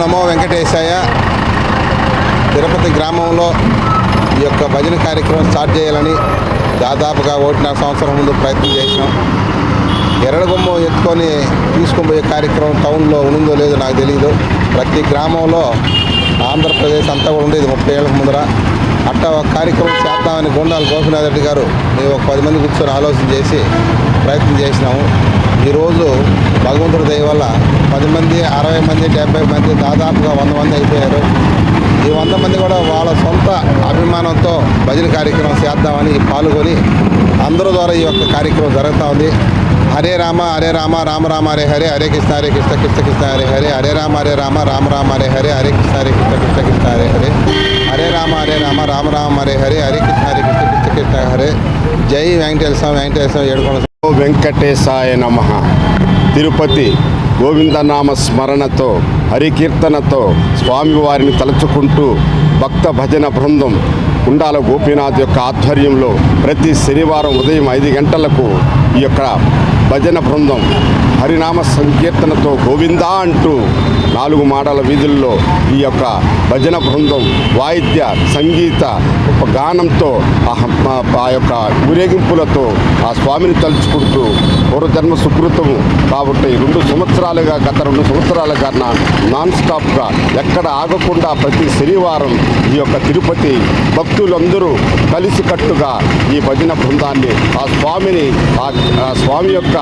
నమో వెంకటేశాయ తిరుపతి గ్రామంలో ఈ యొక్క భజన కార్యక్రమం స్టార్ట్ చేయాలని దాదాపుగా ఒకటిన్నర సంవత్సరం ముందు ప్రయత్నం చేసినాం. ఎర్రగొమ్మ ఎత్తుకొని తీసుకుపోయే కార్యక్రమం టౌన్లో ఉందో లేదో నాకు తెలియదు ప్రతి గ్రామంలో ఆంధ్రప్రదేశ్ అంతా కూడా ఉండేది ముప్పై ఏళ్ళ ముందర. అట్ట ఒక కార్యక్రమం చేద్దామని గుండాల గోపినాథ్ రెడ్డి గారు మేము ఒక పది మంది కూర్చొని ఆలోచన చేసి ప్రయత్నం చేసినాము. ఈరోజు భగవంతుడి దయ వల్ల పది మంది అరవై మంది డెబ్బై మంది దాదాపుగా వంద మంది అయిపోయారు. ఈ వంద మంది కూడా వాళ్ళ సొంత అభిమానంతో భజన కార్యక్రమం చేద్దామని పాల్గొని అందరి ద్వారా ఈ యొక్క కార్యక్రమం జరుగుతూ ఉంది. హరే రామ హరే రామ రామ రామ హరే హరే హరే కృష్ణ హరే కృష్ణ కృష్ణ కృష్ణ హరే హరే హరే రామ హరే రామ రామ రామ హరే హరే హరే కృష్ణ హరే కృష్ణ కృష్ణ కృష్ణ హరే హరే. హరే రామ హరే రామ రామ రామ హరే హరే హరే కృష్ణ హరే కృష్ణ కృష్ణ కృష్ణ హరే. జై వెంకటేశ్వర వెంకటేశ్వర స్వామి. ఏడుకొండ వెంకటేశాయ నమ. తిరుపతి గోవిందనామ స్మరణతో హరికీర్తనతో స్వామివారిని తలుచుకుంటూ భక్త భజన బృందం కుండాల గోపీనాథ్ యొక్క ఆధ్వర్యంలో ప్రతి శనివారం ఉదయం ఐదు గంటలకు ఈ యొక్క భజన బృందం హరినామ సంకీర్తనతో గోవిందా అంటూ నాలుగు మాడల వీధుల్లో ఈ యొక్క భజన బృందం వాయిద్య సంగీత గానంతో ఆ ఆ యొక్క ఊరేగింపులతో ఆ స్వామిని తలుచుకుంటూ పూర్వజన్మ సుకృతము కాబట్టి రెండు సంవత్సరాలుగా గత రెండు సంవత్సరాల కన్నా నాన్ స్టాప్గా ఎక్కడ ఆగకుండా ప్రతి శనివారం ఈ యొక్క తిరుపతి భక్తులందరూ కలిసికట్టుగా ఈ భజన బృందాన్ని ఆ స్వామిని ఆ ఆ స్వామి యొక్క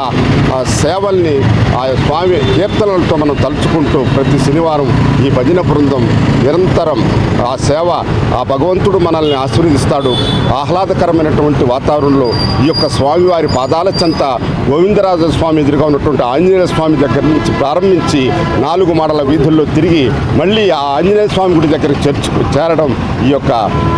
సేవల్ని ఆ స్వామి కీర్తనలతో మనం తలుచుకుంటూ ప్రతి శనివారం ఈ భజన బృందం నిరంతరం ఆ సేవ ఆ భగవంతుడు మనల్ని ఆశీర్వదిస్తాడు. ఆహ్లాదకరమైనటువంటి వాతావరణంలో ఈ యొక్క స్వామివారి పాదాల చెంత గోవిందరాజ స్వామి ఎదురుగా ఉన్నటువంటి ఆంజనేయ స్వామి దగ్గర నుంచి ప్రారంభించి నాలుగు మాడల వీధుల్లో తిరిగి మళ్ళీ ఆ ఆంజనేయ స్వామి గుడి దగ్గర చర్చకు చేరడం ఈ యొక్క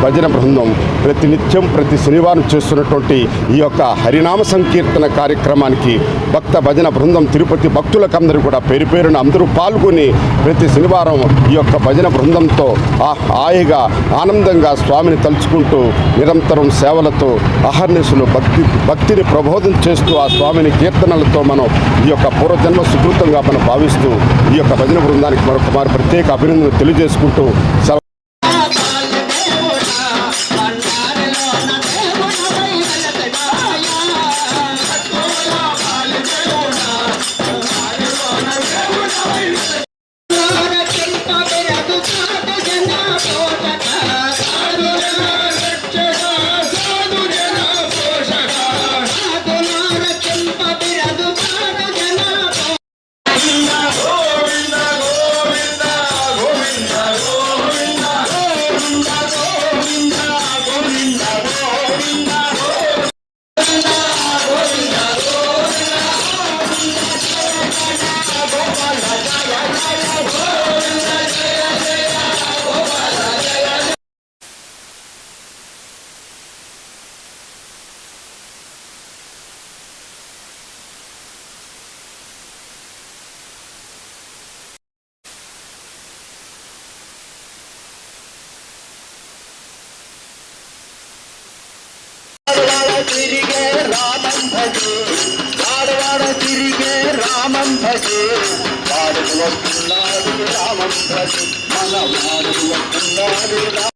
భజన బృందం. ప్రతి నిత్యం ప్రతి శనివారం చేస్తున్నటువంటి ఈ యొక్క హరినామ సంకీర్తన కార్యక్రమానికి భక్త భజన బృందం తిరుపతి భక్తులకందరూ కూడా పేరు పేరున అందరూ పాల్గొని ప్రతి శనివారం ఈ యొక్క భజన బృందంతో ఆ హాయిగా ఆనందంగా స్వామిని తలుచుకుంటూ నిరంతరం సేవలతో అహర్నిశలు భక్తి భక్తిని ప్రబోధం చేస్తూ ఆ స్వామిని కీర్తనలతో మనం ఈ యొక్క పూర్వజన్మ సుకృతంగా మనం భావిస్తూ ఈ యొక్క భజన బృందానికి మరొక మరి ప్రత్యేక అభినందనలు తెలియజేసుకుంటూ ఉన్నాడు వస్తున్నాడు రామం మన వాడుకు వస్తున్నాడు రామం